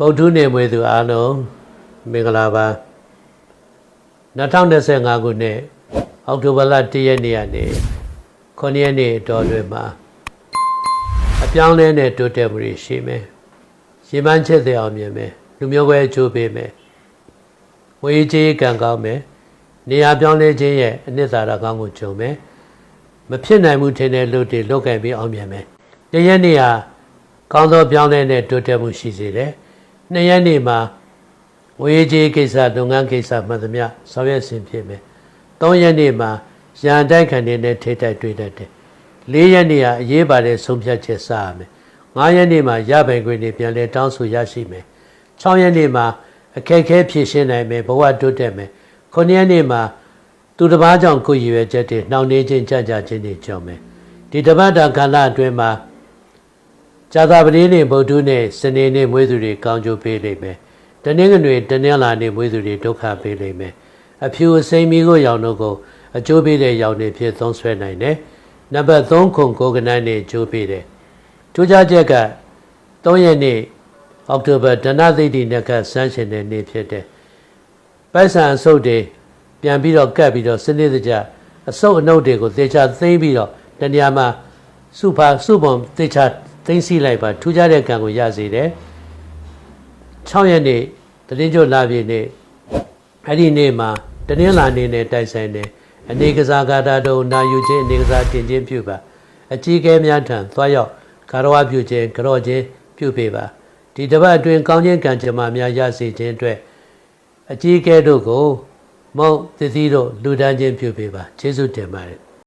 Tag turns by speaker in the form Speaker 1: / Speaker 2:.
Speaker 1: ဗုဒ္ဓနေမွေသူအားလုံးမင်္ဂလာပါ2025ခုနှစ်အောက်တိုဘာလ1ရက်နေ့ကနေ9ရက်နေ့အတော်တွင်မှာအပြောင်းလဲနဲ့တိုးတက်မှုတွေရှိမယ်ရှင်မန်းချက်တဲ့အောင်မြင်မယ်လူမျိုးပဲအကျိုးပေးမယ်ဝေးကြီးကံကောင်းမယ်နေရာပြောင်းလဲခြင်းရဲ့အနှစ်သာရကောင်းကိုကြုံမယ်မဖြစ်နိုင်မှုထင်တဲ့လူတွေလောက်ကင်ပြီးအောင်မြင်မယ်တရက်နေ့ဟာကောင်းသောပြောင်းလဲနဲ့တိုးတက်မှုရှိစေတယ် နှစ်ရက်နေ့မှာဝေးကြီးကိစ္စလုပ်ငန်းကိစ္စမှန်သမျှဆောင်ရွက်ဆင်ဖြစ်မယ်သုံးရက်နေ့မှာရန်တိုက်ခံနေတဲ့ထိတိုက်တွေ့တတ်တယ်လေးရက်နေ့ဟာအရေးပါတဲ့ဆုံးဖြတ်ချက်စရမယ်ငါးရက်နေ့မှာရပိုင်ခွင့်တွေပြန်လဲတောင်းဆိုရရှိမယ်6ရက်နေ့မှာအခက်အခဲဖြေရှင်းနိုင်မယ်ဘဝတိုးတက်မယ်9ရက်နေ့မှာသူတစ်ပါးကြောင့်ကိုယ်ရည်ရွယ်ချက်တွေနှောင့်နှေးခြင်းကြကြခြင်းတွေကြောင့်မယ်ဒီတပတ်တာခန္ဓာအတွင်းမှာ ဇာတာပတိနေ့ဗုဒ္ဓနေ့စနေနေ့မွေးသူတွေကောင်းကျိုးပေးလိမ့်မယ်တနင်္ဂနွေတနင်္လာနေ့မွေးသူတွေဒုက္ခပေးလိမ့်မယ်အဖြူအစိမ်းမီကိုရောင်တို့ကိုအကျိုးပေးတဲ့ရောင်တွေဖြစ်သုံးဆွဲနိုင်တယ်နံပါတ်3ခုကိုကနန်းနေ့အကျိုးပေးတယ်ထူးခြားချက်က3ရက်နေ့အောက်တိုဘာဒဏသိတိနကဆန်းရှင်တဲ့နေ့ဖြစ်တယ်ပိုက်ဆံအစုပ်တွေပြန်ပြီးတော့ကတ်ပြီးတော့စနစ်တကျအစုပ်အနှုတ်တွေကိုသေချာသိမ့်ပြီးတော့တနေရာမှာစုဖာစုပုံသေချာ သိမ့်စီလိုက်ပါထူးခြားတဲ့ကံကိုရစေတယ်6ရက်နေ့တရင်ကျွတ်လာပြည့်နေ့အဲ့ဒီနေ့မှာတနင်္လာနေ့နဲ့တိုက်ဆိုင်တယ်အနေကစားကာတာတို့နာယူခြင်းအနေကစားတင်ခြင်းပြုပါအကြီးကဲများထံသွားရောက်ကာရဝပြုခြင်းကြော့ခြင်းပြုပေးပါဒီတစ်ပတ်အတွင်းကောင်းခြင်းကံကြမ္မာများရစေခြင်းအတွက်အကြီးကဲတို့ကိုမုံသတိတို့လူဒန်းခြင်းပြုပေးပါကျေးဇူးတင်ပါတယ်